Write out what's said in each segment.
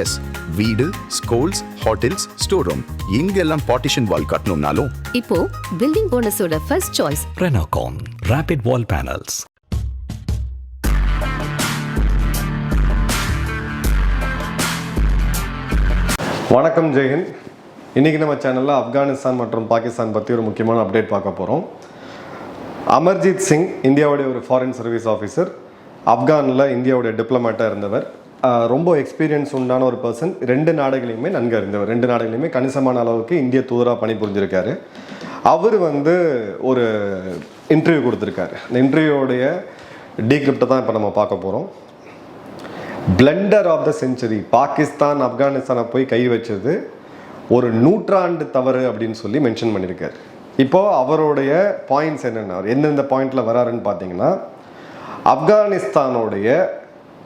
S வீடு schools hotels store room இங்கெல்லாம் partition wall கட்டணும்னாலும். இப்போ building போனஸோட first choice Renocon Rapid Wall Panels. வணக்கம் ஜெயஹிந்த் இன்றைக்கி நம்ம சேனலில் ஆப்கானிஸ்தான் மற்றும் பாகிஸ்தான் பற்றி ஒரு முக்கியமான அப்டேட் பார்க்க போகிறோம் அமர்ஜித் சிங் இந்தியாவுடைய ஒரு ஃபாரின் சர்வீஸ் ஆஃபீஸர் ஆப்கானில் இந்தியாவுடைய டிப்ளமேட்டாக இருந்தவர். ரொம்ப எக்ஸ்பீரியன்ஸ் உண்டான ஒரு பர்சன் ரெண்டு நாடுகளையுமே நன்கு அறிந்தவர். ரெண்டு நாடுகளையுமே கணிசமான அளவுக்கு இந்திய தூதராக பணிபுரிஞ்சிருக்காரு. அவர் வந்து ஒரு இன்டர்வியூ கொடுத்துருக்காரு. இந்த இன்டர்வியூடைய டீக்ரிப்டை தான் இப்போ நம்ம பார்க்க போகிறோம் blunder of the century Pakistan ஆப்கானிஸ்தானை போய் கை வச்சது ஒரு நூற்றாண்டு தவறு அப்படின்னு சொல்லி மென்ஷன் பண்ணியிருக்காரு இப்போது அவருடைய பாயிண்ட்ஸ் என்னென்ன அவர் எந்தெந்த பாயிண்டில் வராருன்னு பார்த்தீங்கன்னா ஆப்கானிஸ்தானுடைய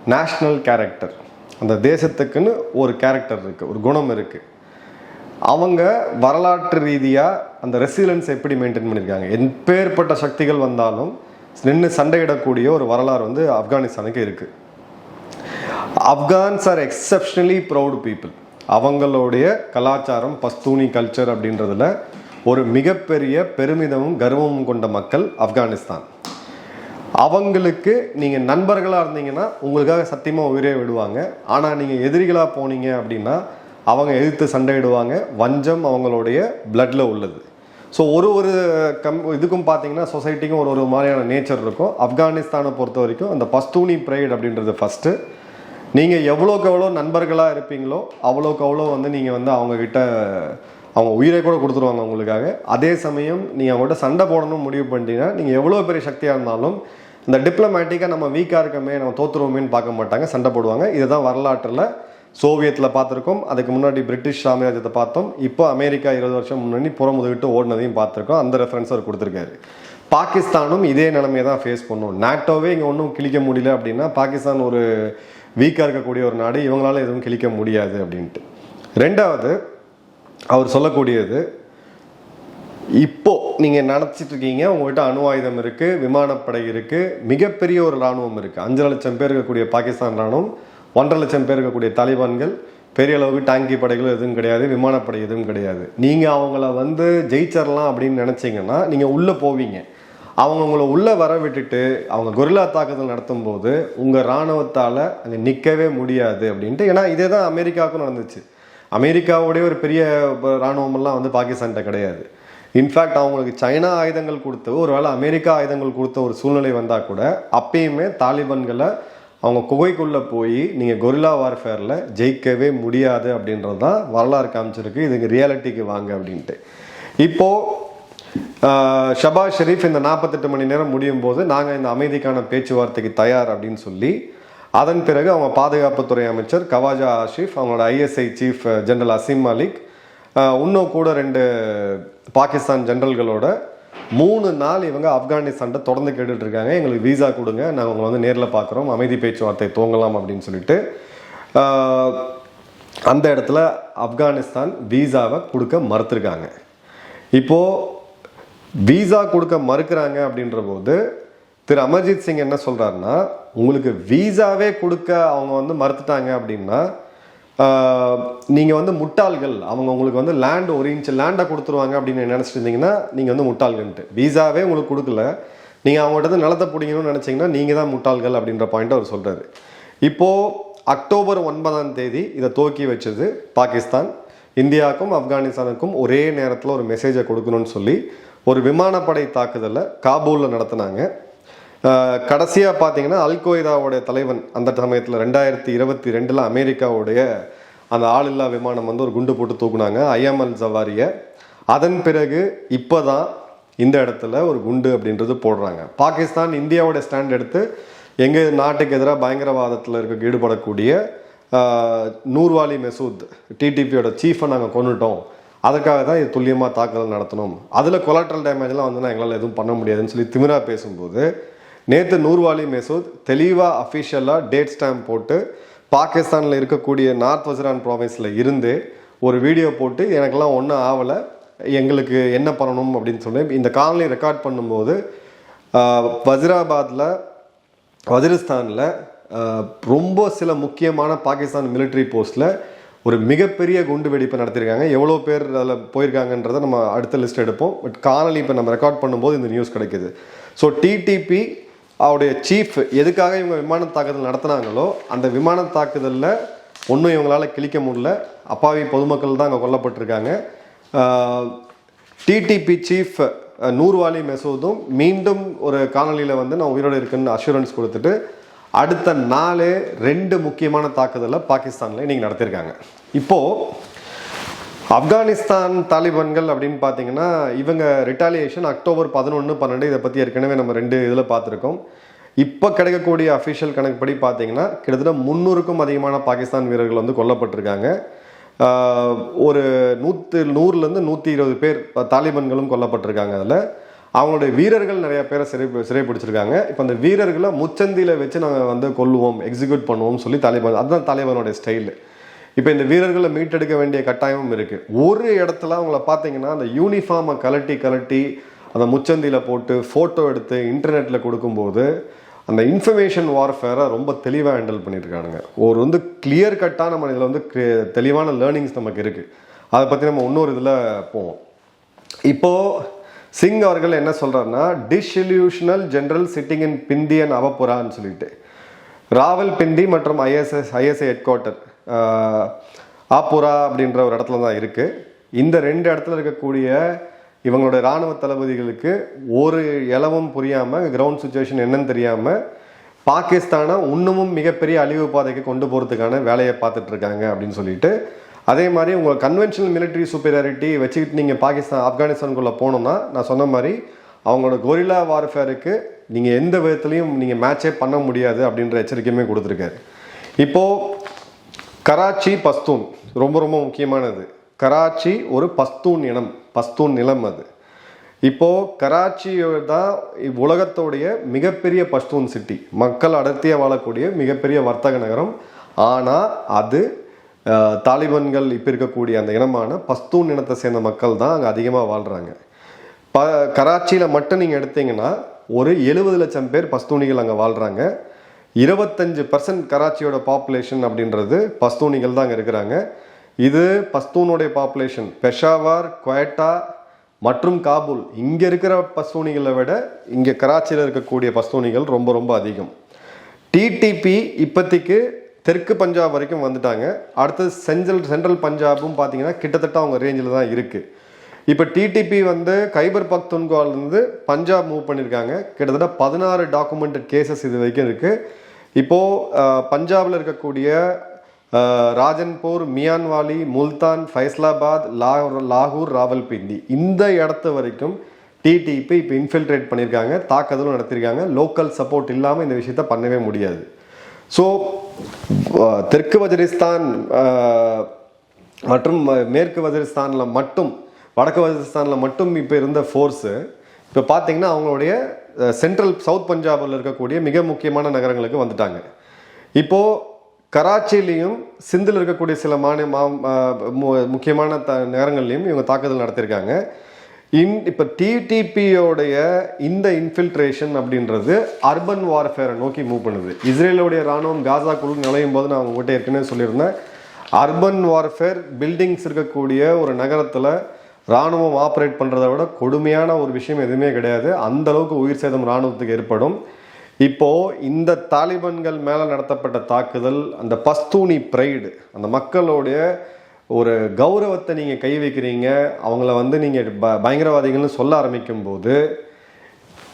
நேஷ்னல் கேரக்டர் அந்த தேசத்துக்குன்னு ஒரு கேரக்டர் இருக்குது ஒரு குணம் இருக்குது அவங்க வரலாற்று ரீதியாக அந்த ரெசிலன்ஸ் எப்படி மெயின்டைன் பண்ணியிருக்காங்க? எப்பேற்பட்ட சக்திகள் வந்தாலும் நின்று சண்டையிடக்கூடிய ஒரு வரலாறு வந்து ஆப்கானிஸ்தானுக்கு இருக்குது Afghans are exceptionally proud people அவங்களுடைய கலாச்சாரம் பஸ்தூனி கல்ச்சர் அப்படின்றதுல ஒரு மிகப்பெரிய பெருமிதமும் கர்வமும் கொண்ட மக்கள் ஆப்கானிஸ்தான். அவங்களுக்கு நீங்கள் நண்பர்களாக இருந்தீங்கன்னா உங்களுக்காக சத்தியமாக உயிரே விடுவாங்க. ஆனால் நீங்கள் எதிரிகளாக போனீங்க அப்படின்னா அவங்க எதிர்த்து சண்டையிடுவாங்க. வஞ்சம் அவங்களுடைய பிளட்டில் உள்ளது. ஸோ ஒரு ஒரு கம் இதுக்கும் பார்த்தீங்கன்னா சொசைட்டிக்கும் ஒரு ஒரு மாதிரியான நேச்சர் இருக்கும். ஆப்கானிஸ்தானை பொறுத்த வரைக்கும் அந்த பஸ்தூனி ப்ரைட் அப்படின்றது ஃபஸ்ட்டு நீங்கள் எவ்வளோக்கு எவ்வளோ நண்பர்களாக இருப்பீங்களோ அவ்வளோக்கு அவ்வளோ வந்து நீங்கள் வந்து அவங்கக்கிட்ட அவங்க உயிரை கூட கொடுத்துருவாங்க உங்களுக்காக. அதே சமயம் நீங்கள் அவங்கள்ட்ட சண்டை போடணும்னு முடிவு பண்ணிட்டீங்கன்னா நீங்கள் எவ்வளோ பெரிய சக்தியாக இருந்தாலும் இந்த டிப்ளமேட்டிக்காக நம்ம வீக்காக இருக்கமே நம்ம தோத்துருவோமேன்னு பார்க்க மாட்டாங்க சண்டை போடுவாங்க. இதுதான் வரலாற்றில் சோவியத்தில் பார்த்துருக்கோம். அதுக்கு முன்னாடி பிரிட்டிஷ் சாம்ராஜ்யத்தை பார்த்தோம். இப்போ அமெரிக்கா இருபது வருஷம் முன்னாடி புறமுதுகிட்டு ஓடினதையும் பார்த்துருக்கோம். அந்த ரெஃபரன்ஸ் அவர் கொடுத்துருக்காரு. பாகிஸ்தானும் இதே நிலைமையை தான் ஃபேஸ் பண்ணும். நாட்டோவே இங்கே ஒன்றும் கிழிக்க முடியல அப்படின்னா பாகிஸ்தான் ஒரு வீக்காக இருக்கக்கூடிய ஒரு நாடு. இவங்களால எதுவும் கிழிக்க முடியாது அப்படின்ட்டு. ரெண்டாவது அவர் சொல்லக்கூடியது இப்போ நீங்க நினைச்சிட்டு இருக்கீங்க உங்கள்கிட்ட அணு ஆயுதம் இருக்கு விமானப்படை இருக்கு மிகப்பெரிய ஒரு ராணுவம் இருக்கு. அஞ்சு லட்சம் பேர் இருக்கக்கூடிய பாகிஸ்தான் ராணுவம் ஒன்றரை லட்சம் பேர் இருக்கக்கூடிய தாலிபான்கள் பெரிய அளவுக்கு டாங்கி படைகள் எதுவும் கிடையாது விமானப்படை எதுவும் கிடையாது. நீங்க அவங்கள வந்து ஜெயிச்சிடலாம் அப்படின்னு நினைச்சீங்கன்னா நீங்க உள்ள போவீங்க. அவங்க உங்களை உள்ளே வர விட்டுட்டு அவங்க கொரில்லா தாக்குதல் நடத்தும் போது உங்கள் இராணுவத்தால் அங்கே நிற்கவே முடியாது அப்படின்ட்டு. ஏன்னா இதே தான் அமெரிக்காவுக்கும் நடந்துச்சு. அமெரிக்காவுடைய ஒரு பெரிய இராணுவமெல்லாம் வந்து பாகிஸ்தான்கிட்ட கிடையாது. இன்ஃபேக்ட் அவங்களுக்கு சைனா ஆயுதங்கள் கொடுத்து ஒருவேளை அமெரிக்கா ஆயுதங்கள் கொடுத்த ஒரு சூழ்நிலை வந்தால் கூட அப்பயுமே தாலிபான்களை அவங்க குகைக்குள்ளே போய் நீங்கள் கொரில்லா வார்ஃபேரில் ஜெயிக்கவே முடியாது அப்படின்றது தான் வரலாறு காமிச்சிருக்கு. இதுங்க ரியாலிட்டிக்கு வாங்க அப்படின்ட்டு. இப்போது ஆஹ் ஷபாஸ் இந்த நாற்பத்தெட்டு மணி நேரம் முடியும் போது நாங்கள் இந்த அமைதிக்கான பேச்சுவார்த்தைக்கு தயார் அப்படின்னு சொல்லி அதன் பிறகு அவங்க பாதுகாப்புத்துறை அமைச்சர் கவாஜா ஆஷிஃப் அவங்களோட ISI chief general Asim Malik இன்னும் கூட ரெண்டு பாகிஸ்தான் ஜெனரல்களோட மூணு நாள் இவங்க ஆப்கானிஸ்தான்ட்ட தொடர்ந்து கேட்டுட்டு இருக்காங்க. எங்களுக்கு வீசா கொடுங்க நாங்கள் உங்களை வந்து நேரில் பார்க்குறோம் அமைதி பேச்சுவார்த்தை துவங்கலாம் அப்படின்னு சொல்லிட்டு அந்த இடத்துல ஆப்கானிஸ்தான் வீசாவை கொடுக்க மறுத்திருக்காங்க. இப்போ வீசா கொடுக்க மறுக்கிறாங்க அப்படின்ற போது திரு அமர்ஜித் சிங் என்ன சொல்கிறாருன்னா உங்களுக்கு வீசாவே கொடுக்க அவங்க வந்து மறுத்துட்டாங்க அப்படின்னா நீங்கள் வந்து முட்டாள்கள். அவங்க உங்களுக்கு வந்து லேண்ட் ஒரு இன்ச்சு லேண்டை கொடுத்துருவாங்க அப்படின்னு நினச்சிருந்தீங்கன்னா இருந்தீங்கன்னா வந்து முட்டாள்கள்ன்ட்டு. வீசாவே உங்களுக்கு கொடுக்கல. நீங்கள் அவங்கள்ட்ட வந்து நிலத்தை பிடிக்கணும்னு நினச்சிங்கன்னா நீங்கள் தான் முட்டாள்கள் அப்படின்ற பாயிண்ட் அவர் சொல்கிறார் இப்போது அக்டோபர் ஒன்பதாம் தேதி இதை துவக்கி வச்சது பாகிஸ்தான். இந்தியாவுக்கும் ஆப்கானிஸ்தானுக்கும் ஒரே நேரத்தில் ஒரு மெசேஜை கொடுக்கணும்னு சொல்லி ஒரு விமானப்படை தாக்குதலை காபூலில் நடத்தினாங்க. கடைசியாக பார்த்தீங்கன்னா அல்கொய்தாவுடைய தலைவன் அந்த சமயத்தில் ரெண்டாயிரத்தி இருபத்தி ரெண்டில் அமெரிக்காவுடைய அந்த ஆளில்லா விமானம் வந்து ஒரு குண்டு போட்டு தூக்குனாங்க ஐஎம்எல் ஜவாரியை. அதன் பிறகு இப்போ தான் இந்த இடத்துல ஒரு குண்டு அப்படின்றது போடுறாங்க. பாகிஸ்தான் இந்தியாவோட ஸ்டாண்ட் எடுத்து எங்கள் நாட்டுக்கு எதிராக பயங்கரவாதத்தில் இருக்க ஈடுபடக்கூடிய நூர்வாலி மெசூத் டிடிபியோட சீஃபை நாங்கள் கொண்டுட்டோம் அதுக்காக தான் இது துல்லியமாக தாக்குதல் நடத்தணும். அதில் கொலாட்ரல் டேமேஜ்லாம் வந்து நான் எங்களால் எதுவும் பண்ண முடியாதுன்னு சொல்லி திமிரா பேசும்போது நேற்று நூர்வாலி மெசூத் தெளிவாக அஃபிஷியலாக டேட் ஸ்டாம்ப் போட்டு பாகிஸ்தானில் இருக்கக்கூடிய நார்த் வஜ்ரான் ப்ராவின்ஸில் இருந்து ஒரு வீடியோ போட்டு எனக்கெல்லாம் ஒன்றும் ஆகலை எங்களுக்கு என்ன பண்ணணும் அப்படின்னு சொல்லி இந்த காணொலி ரெக்கார்ட் பண்ணும்போது வஜிராபாத்தில் வஜிரிஸ்தானில் ரொம்ப சில முக்கியமான பாகிஸ்தான் மிலிட்ரி போஸ்ட்டில் ஒரு மிகப்பெரிய குண்டு வெடிப்பை நடத்தியிருக்காங்க எவ்வளோ பேர் அதில் போயிருக்காங்கன்றதை நம்ம அடுத்த லிஸ்ட் எடுப்போம். பட் காணொலி இப்போ நம்ம ரெக்கார்ட் பண்ணும்போது இந்த நியூஸ் கிடைக்கிது. ஸோ டிடிபி அவருடைய சீஃப் எதுக்காக இவங்க விமான தாக்குதல் நடத்துனாங்களோ அந்த விமான தாக்குதலில் ஒன்றும் இவங்களால கிழிக்க முடியல. அப்பாவி பொதுமக்கள் தான் அங்கே கொல்லப்பட்டிருக்காங்க. டிடிபி சீஃப் நூர்வாலி மெசூதும் மீண்டும் ஒரு காணொலியில் வந்து நான் உயிரோடு இருக்குன்னு அஷூரன்ஸ் கொடுத்துட்டு அடுத்த நாலு ரெண்டு முக்கியமான தாக்குதலை பாகிஸ்தானில் இன்னைக்கு நடத்தியிருக்காங்க இப்போது ஆப்கானிஸ்தான் தாலிபான்கள் அப்படின்னு பார்த்தீங்கன்னா இவங்க ரிட்டாலியேஷன் அக்டோபர் பதினொன்று பன்னெண்டு இதை பற்றி ஏற்கனவே நம்ம ரெண்டு இதில் பார்த்துருக்கோம். இப்போ கிடைக்கக்கூடிய அஃபிஷியல் கணக்குப்படி பார்த்தீங்கன்னா கிட்டத்தட்ட முந்நூறுக்கும் அதிகமான பாகிஸ்தான் வீரர்கள் வந்து கொல்லப்பட்டிருக்காங்க. ஒரு நூற்று நூறுலேருந்து நூற்றி இருபது பேர் தாலிபான்களும் கொல்லப்பட்டிருக்காங்க அதில். அவங்களுடைய வீரர்கள் நிறைய பேரை சிறை சிறை பிடிச்சிருக்காங்க இப்போ அந்த வீரர்களை முச்சந்தியில் வச்சு நாங்கள் வந்து கொல்லுவோம் எக்ஸிக்யூட் பண்ணுவோம் சொல்லி தாலிபான் அதுதான் தாலிபானோடைய ஸ்டைலு இப்போ இந்த வீரர்களை மீட்டெடுக்க வேண்டிய கட்டாயமும் இருக்குது ஒரு இடத்துல அவங்கள பார்த்தீங்கன்னா அந்த யூனிஃபார்மை கலட்டி கலட்டி அந்த முச்சந்தியில் போட்டு ஃபோட்டோ எடுத்து இன்டர்நெட்டில் கொடுக்கும்போது அந்த இன்ஃபர்மேஷன் வார்ஃபேரை ரொம்ப தெளிவாக ஹேண்டில் பண்ணியிருக்கானுங்க. ஒரு வந்து கிளியர் கட்டாக நம்ம இதில் வந்து தெளிவான லேர்னிங்ஸ் நமக்கு இருக்குது அதை பற்றி நம்ம இன்னொரு இதில் போவோம். இப்போது சிங் அவர்கள் என்ன சொல்கிறாருன்னா டிஸ்இல்யூஷனல் ஜென்ரல் சிட்டிங் இன் பிண்டியன் அவபுரான்னு சொல்லிட்டு. ராவல் பிண்டி மற்றும் ஐஎஸ்எஸ் ஐஎஸ்ஐ ஹெட் குவார்ட்டர் ஆப்புரா அப்படின்ற ஒரு இடத்துல தான் இருக்குது இந்த ரெண்டு இடத்துல இருக்கக்கூடிய இவங்களுடைய இராணுவ தளபதிகளுக்கு ஒரு இலவும் புரியாமல் கிரவுண்ட் சுச்சுவேஷன் என்னன்னு தெரியாமல் பாகிஸ்தானை இன்னமும் மிகப்பெரிய அழிவு பாதைக்கு கொண்டு போகிறதுக்கான வேலையை பார்த்துட்ருக்காங்க அப்படின்னு சொல்லிட்டு அதே மாதிரி உங்கள் கன்வென்ஷனல் மிலிட்ரி சூப்பரியாரிட்டி வச்சுக்கிட்டு நீங்கள் பாகிஸ்தான் ஆப்கானிஸ்தானுக்குள்ளே போனோம்னா நான் சொன்ன மாதிரி அவங்களோட கொரில்லா வார்ஃபேருக்கு நீங்கள் எந்த விதத்துலையும் நீங்கள் மேட்சே பண்ண முடியாது அப்படின்ற எச்சரிக்கையுமே கொடுத்துருக்காரு. இப்போது கராச்சி பஸ்தூன் ரொம்ப ரொம்ப முக்கியமானது. கராச்சி ஒரு பஸ்தூன் இனம் பஸ்தூன் நிலம் அது. இப்போது கராச்சி தான் இவ் உலகத்தோடைய மிகப்பெரிய பஸ்தூன் சிட்டி மக்கள் அடர்த்தியாக வாழக்கூடிய மிகப்பெரிய வர்த்தக நகரம். ஆனால் அது தாலிபான்கள் இப்போ இருக்கக்கூடிய அந்த இனமான பஸ்தூன் இனத்தை சேர்ந்த மக்கள் தான் அங்கே அதிகமாக வாழ்கிறாங்க ப கராச்சியில் மட்டும் நீங்கள் எடுத்தீங்கன்னா ஒரு எழுபது லட்சம் பேர் பஸ்தூனிகள் அங்கே வாழ்கிறாங்க இருபத்தஞ்சு பர்சன்ட் கராச்சியோட பாப்புலேஷன் அப்படின்றது பஸ்தூனிகள் தான் அங்கே இருக்கிறாங்க. இது பஸ்தூனுடைய பாப்புலேஷன் பெஷாவார் குவேட்டா மற்றும் காபூல். இங்கே இருக்கிற பஸ்தூனிகளை விட இங்கே கராச்சியில் இருக்கக்கூடிய பஸ்தூனிகள் ரொம்ப ரொம்ப அதிகம். டிடிபி இப்போதைக்கு தெற்கு பஞ்சாப் வரைக்கும் வந்துட்டாங்க. அடுத்தது சென்ட்ரல் சென்ட்ரல் பஞ்சாபும் பார்த்தீங்கன்னா கிட்டத்தட்ட அவங்க ரேஞ்சில் தான் இருக்குது இப்போ டிடிபி வந்து கைபர் பக்துன்குவாலேருந்து பஞ்சாப் மூவ் பண்ணியிருக்காங்க கிட்டத்தட்ட பதினாறு டாக்குமெண்டட் கேசஸ் இது வரைக்கும் இருக்குது இப்போது பஞ்சாபில் இருக்கக்கூடிய ராஜன்பூர் மியான்வாலி முல்தான் ஃபைஸ்லாபாத் லா- லாகூர் ராவல்பிண்டி. இந்த இடத்து வரைக்கும் டிடிபி இப்போ இன்ஃபில்ட்ரேட் பண்ணியிருக்காங்க தாக்குதலும் நடத்தியிருக்காங்க லோக்கல் சப்போர்ட் இல்லாமல் இந்த விஷயத்த பண்ணவே முடியாது. ஸோ தெற்கு வஜரிஸ்தான் மற்றும் மேற்கு வஜரிஸ்தானில் மட்டும் வடக்கு வஜரிஸ்தானில் மட்டும் இப்போ இருந்த ஃபோர்ஸு இப்போ பார்த்தீங்கன்னா அவங்களுடைய சென்ட்ரல் சவுத் பஞ்சாபில் இருக்கக்கூடிய மிக முக்கியமான நகரங்களுக்கு வந்துட்டாங்க. இப்போது கராச்சிலையும் சிந்தில் இருக்கக்கூடிய சில மாநில மா மு- முக்கியமான த நகரங்கள்லையும் இவங்க தாக்குதல் நடத்தியிருக்காங்க. இன் இப்போ டிடிபியோடைய இந்த இன்ஃபில்ட்ரேஷன் அப்படின்றது அர்பன் வார்ஃபேரை நோக்கி மூவ் பண்ணுது. இஸ்ரேலுடைய ராணுவம் காசாக்குள் நுழையும் போது நான் உங்கள்கிட்ட ஏற்கனவே சொல்லியிருந்தேன். அர்பன் வார்ஃபேர் பில்டிங்ஸ் இருக்கக்கூடிய ஒரு நகரத்தில் ராணுவம் ஆப்ரேட் பண்ணுறதை விட கொடுமையான ஒரு விஷயம் எதுவுமே கிடையாது. அந்த அளவுக்கு உயிர் சேதம் ராணுவத்துக்கு ஏற்படும். இப்போது இந்த தாலிபான்கள் மேலே நடத்தப்பட்ட தாக்குதல் அந்த பஸ்தூனி ப்ரைடு அந்த மக்களுடைய ஒரு கௌரவத்தை நீங்கள் கை வைக்கிறீங்க அவங்கள வந்து நீங்கள் ப பயங்கரவாதிகள்னு சொல்ல ஆரம்பிக்கும் போது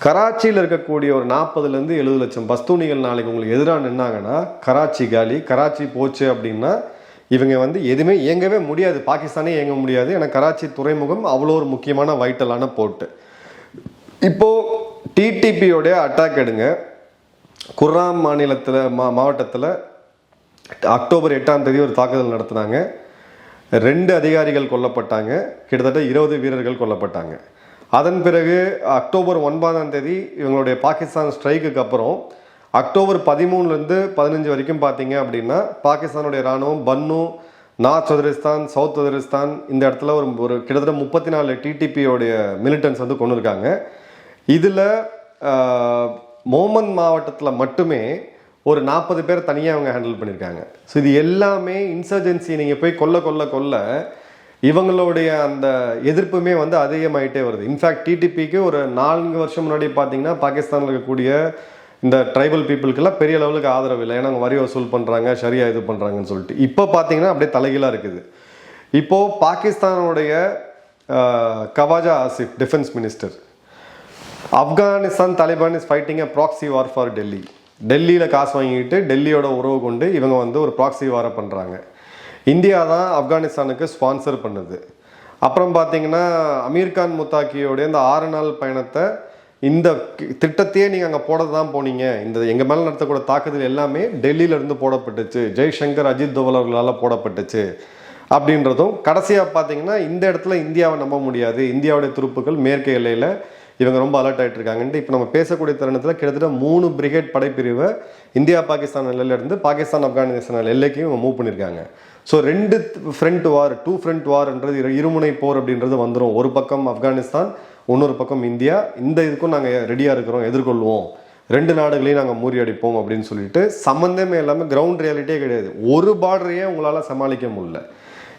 கராச்சியில் இருக்கக்கூடிய ஒரு நாற்பதுலேருந்து எழுபது லட்சம் பஸ்தூனிகள் நாளைக்கு உங்களுக்கு எதிராக நின்னாங்கன்னா கராச்சி காலி கராச்சி போச்சு அப்படின்னா இவங்க வந்து எதுவுமே இயங்கவே முடியாது. பாகிஸ்தானே இயங்க முடியாது. ஏன்னா கராச்சி துறைமுகம் அவ்வளோ ஒரு முக்கியமான வைட்டலான போர்ட்டு. இப்போது டிடிபியோடைய அட்டாக் எடுங்க. குர்ராம் மாநிலத்தில் மா மாவட்டத்தில் அக்டோபர் எட்டாம் தேதி ஒரு தாக்குதல் நடத்தினாங்க. ரெண்டு அதிகாரிகள் கொல்லப்பட்டாங்க. கிட்டத்தட்ட இருபது வீரர்கள் கொல்லப்பட்டாங்க. அதன் பிறகு அக்டோபர் ஒன்பதாம் தேதி இவங்களுடைய பாகிஸ்தான் ஸ்ட்ரைக்குக்கு அப்புறம் அக்டோபர் பதிமூணுலேருந்து பதினஞ்சு வரைக்கும் பார்த்தீங்க அப்படின்னா பாகிஸ்தானுடைய இராணுவம் பன்னு நார்த் வதிரிஸ்தான் சவுத் வதிரிஸ்தான் இந்த இடத்துல ஒரு ஒரு கிட்டத்தட்ட முப்பத்தி நாலு டிடிபியோடைய மிலிட்டன்ஸ் வந்து கொண்டு இருக்காங்க இதில் மோமன் மாவட்டத்தில் மட்டுமே ஒரு நாற்பது பேர் தனியாக அவங்க ஹேண்டில் பண்ணியிருக்காங்க. ஸோ இது எல்லாமே இன்சர்ஜென்சி நீங்கள் போய் கொல்ல கொல்ல கொல்ல இவங்களுடைய அந்த எதிர்ப்புமே வந்து அதிகமாயிட்டே வருது. இன்ஃபேக்ட் டிடிபிக்கு ஒரு நான்கு வருஷம் முன்னாடி பார்த்தீங்கன்னா பாகிஸ்தானில் இருக்கக்கூடிய இந்த ட்ரைபல் பீப்புளுக்கெல்லாம் பெரிய லெவலுக்கு ஆதரவு இல்லை. ஏன்னா அவங்க வரி வசூல் பண்ணுறாங்க சரியாக இது பண்ணுறாங்கன்னு சொல்லிட்டு. இப்போ பார்த்தீங்கன்னா அப்படியே தலைகீழாக இருக்குது. இப்போது பாகிஸ்தானுடைய Khawaja Asif defence minister Afghanistan Taliban is fighting a proxy war for Delhi டெல்லியில் காசு வாங்கிட்டு டெல்லியோட உறவு கொண்டு இவங்க வந்து ஒரு ப்ராக்சி வாரை பண்ணுறாங்க இந்தியா தான் ஆப்கானிஸ்தானுக்கு ஸ்பான்சர் பண்ணுது. அப்புறம் பார்த்தீங்கன்னா அமீர்கான் முத்தாக்கியோடைய இந்த ஆறு நாள் பயணத்தை இந்த திட்டத்தையே நீங்கள் அங்கே போட தான் போனீங்க. இந்த எங்கள் மேலே நடத்தக்கூடிய தாக்குதல் எல்லாமே டெல்லியிலேருந்து போடப்பட்டுச்சு. ஜெய்சங்கர் அஜித் தோவல் அவர்களால் போடப்பட்டுச்சு. அப்படின்றதும் கடைசியாக பார்த்தீங்கன்னா இந்த இடத்துல இந்தியாவை நம்ப முடியாது. இந்தியாவுடைய துருப்புகள் மேற்கு எல்லையில் இவங்க ரொம்ப அலர்ட் ஆகிட்டு இருக்காங்கன்ட்டு இப்போ நம்ம பேசக்கூடிய தருணத்தில் கிட்டத்தட்ட மூணு பிரிகேட் படைப்பிரிவை இந்தியா பாகிஸ்தான் எல்லையிலேருந்து பாகிஸ்தான் ஆப்கானிஸ்தான் எல்லைக்கும் இவங்க மூவ் பண்ணியிருக்காங்க ஸோ ரெண்டு ஃப்ரண்ட் வார் டூ ஃப்ரண்ட் வார்ன்றது இரு- இருமுனை போர் அப்படின்றது வந்துடும் ஒரு பக்கம் ஆப்கானிஸ்தான் இன்னொரு பக்கம் இந்தியா இந்த இதுக்கும் நாங்கள் ரெடியாக இருக்கிறோம் எதிர்கொள்வோம். ரெண்டு நாடுகளையும் நாங்கள் முறியடிப்போம் அப்படின்னு சொல்லிட்டு சம்மந்தமே இல்லாமல் கிரவுண்ட் ரியாலிட்டியே கிடையாது. ஒரு பார்டரையே உங்களால் சமாளிக்க முடியல.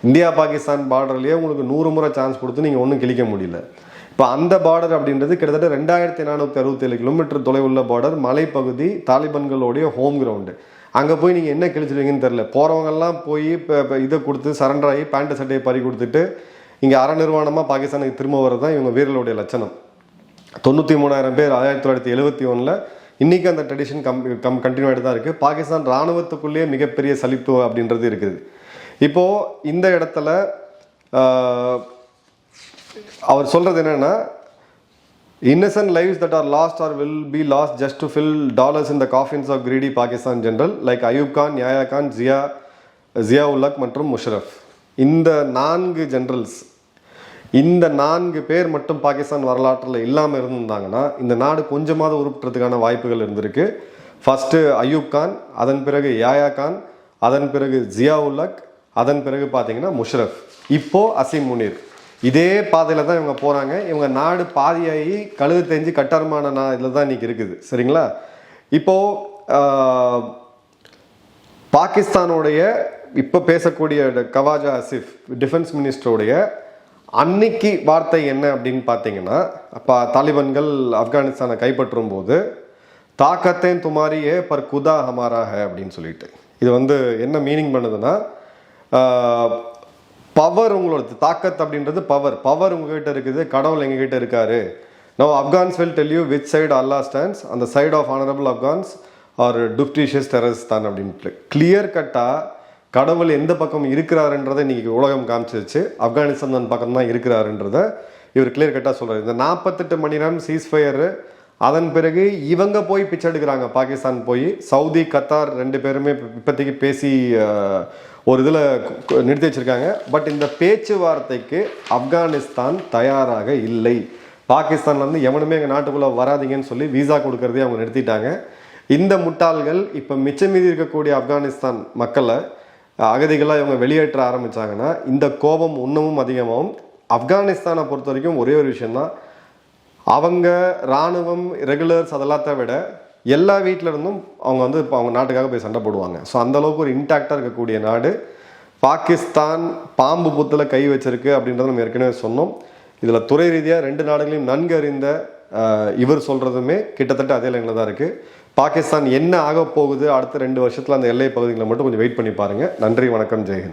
இந்தியா பாகிஸ்தான் பார்டர்லேயே உங்களுக்கு நூறு முறை சான்ஸ் கொடுத்து நீங்கள் ஒன்றும் கிழிக்க முடியல. இப்போ அந்த பார்டர் அப்படின்றது கிட்டத்தட்ட ரெண்டாயிரத்தி நானூற்றி அறுபத்தேழு கிலோமீட்டர் தொலைவுள்ள பார்டர் மலைப்பகுதி தாலிபான்களுடைய ஹோம் கிரவுண்டு அங்கே போய் நீங்கள் என்ன கிழிச்சிடுவீங்கன்னு தெரில போகிறவங்கெல்லாம் போய் இப்போ இப்போ இதை கொடுத்து சரண்டர் ஆகி பேண்ட் சட்டையை பறி கொடுத்துட்டு இங்கே அறநிர்வாணமாக பாகிஸ்தானுக்கு திரும்ப வரது தான் இவங்க வீரர்களுடைய லட்சணம். தொண்ணூற்றி மூணாயிரம் பேர் ஆயிரத்தி தொள்ளாயிரத்தி எழுபத்தி ஒன்றில் இன்றைக்கி அந்த ட்ரெடிஷன் கம் கம் கண்டினியூ ஆகிட்டு தான் இருக்குது பாகிஸ்தான் இராணுவத்துக்குள்ளேயே மிகப்பெரிய சலிப்பு அப்படின்றது இருக்குது. இப்போது இந்த இடத்துல அவர் சொல்கிறது என்னென்னா innocent lives that are lost or will be lost just to fill dollars in the coffins of greedy Pakistan general like Ayub Khan Yahya Khan Zia Zia ul-Haq மற்றும் முஷரஃப் இந்த நான்கு ஜென்ரல்ஸ் இந்த நான்கு பேர் மட்டும் பாகிஸ்தான் வரலாற்றில் இல்லாமல் இருந்திருந்தாங்கன்னா இந்த நாடு கொஞ்சமாவது உருப்புறதுக்கான வாய்ப்புகள் இருந்திருக்கு. ஃபஸ்ட்டு அயூப் கான் அதன் பிறகு யாயா கான் அதன் பிறகு ஜியா அதன் பிறகு பார்த்தீங்கன்னா முஷரஃப் இப்போது அசீம் முனீர் இதே பாதையில் தான் இவங்க போகிறாங்க இவங்க நாடு பாதியாகி கழுது தெரிஞ்சு கட்டாரமான நான் இதில் தான் இன்னைக்கு இருக்குது. சரிங்களா? இப்போது பாகிஸ்தானுடைய இப்போ பேசக்கூடிய கவாஜா அசிஃப் டிஃபென்ஸ் மினிஸ்டருடைய அன்னைக்கு வார்த்தை என்ன அப்படின்னு பார்த்தீங்கன்னா அப்போ தாலிபான்கள் ஆப்கானிஸ்தானை கைப்பற்றும் போது தாக்கத்தேன் துமாரியே பர் குதா ஹமாராக அப்படின்னு சொல்லிட்டு. இது வந்து என்ன மீனிங் பண்ணுதுன்னா பவர் உங்களோட தாக்கத் அப்படின்றது பவர். பவர் உங்ககிட்ட இருக்குது கடவுள் எங்ககிட்ட இருக்காரு. No Afghans will tell you which side Allah stands அந்த side of honourable Afghans are duplicitous Terroristan அப்படின்ட்டு. கிளியர் கட்டாக கடவுள் எந்த பக்கம் இருக்கிறாருன்றதை இன்றைக்கி உலகம் காமிச்சிருச்சு. ஆப்கானிஸ்தான் பக்கம்தான் பக்கம் தான் இருக்கிறாருன்றத இவர் கிளியர் கட்டாக சொல்கிறார் இந்த நாற்பத்தெட்டு மணி நேரம் சீஸ்ஃபயரு அதன் பிறகு இவங்க போய் பிச்சை எடுக்கிறாங்க. பாகிஸ்தான் போய் சவுதி கத்தார் ரெண்டு பேருமே இப்போதைக்கு பேசி ஒரு இதில் நிறுத்தி வச்சுருக்காங்க. பட் இந்த பேச்சுவார்த்தைக்கு ஆப்கானிஸ்தான் தயாராக இல்லை. பாகிஸ்தான்லேருந்து எவனுமே எங்கள் நாட்டுக்குள்ளே வராதீங்கன்னு சொல்லி விசா கொடுக்கறதே அவங்க நிறுத்திட்டாங்க. இந்த முட்டாள்கள் இப்போ மிச்சம் மீதி இருக்கக்கூடிய ஆப்கானிஸ்தான் மக்களை அகதிகளாக இவங்க வெளியேற்ற ஆரம்பித்தாங்கன்னா இந்த கோபம் இன்னமும் அதிகமாகும். ஆப்கானிஸ்தானை பொறுத்த வரைக்கும் ஒரே ஒரு விஷயந்தான் அவங்க இராணுவம் ரெகுலர்ஸ் அதெல்லாத்த விட எல்லா வீட்டில இருந்தும் அவங்க வந்து இப்போ அவங்க நாட்டுக்காக போய் சண்டை போடுவாங்க. ஸோ அந்த அளவுக்கு ஒரு இன்டாக்டாக இருக்கக்கூடிய நாடு. பாகிஸ்தான் பாம்பு புத்தில் கை வச்சிருக்கு அப்படின்றத நம்ம ஏற்கனவே சொன்னோம். இதில் துறை ரீதியாக ரெண்டு நாடுகளையும் நன்கு அறிந்த இவர் சொல்கிறதுமே கிட்டத்தட்ட அதே லைனில் தான் இருக்குது பாகிஸ்தான் என்ன ஆக போகுது அடுத்த ரெண்டு வருஷத்தில் அந்த எல்லை பகுதிகளை மட்டும் கொஞ்சம் வெயிட் பண்ணி பாருங்கள் நன்றி வணக்கம் ஜெயஹிந்த்.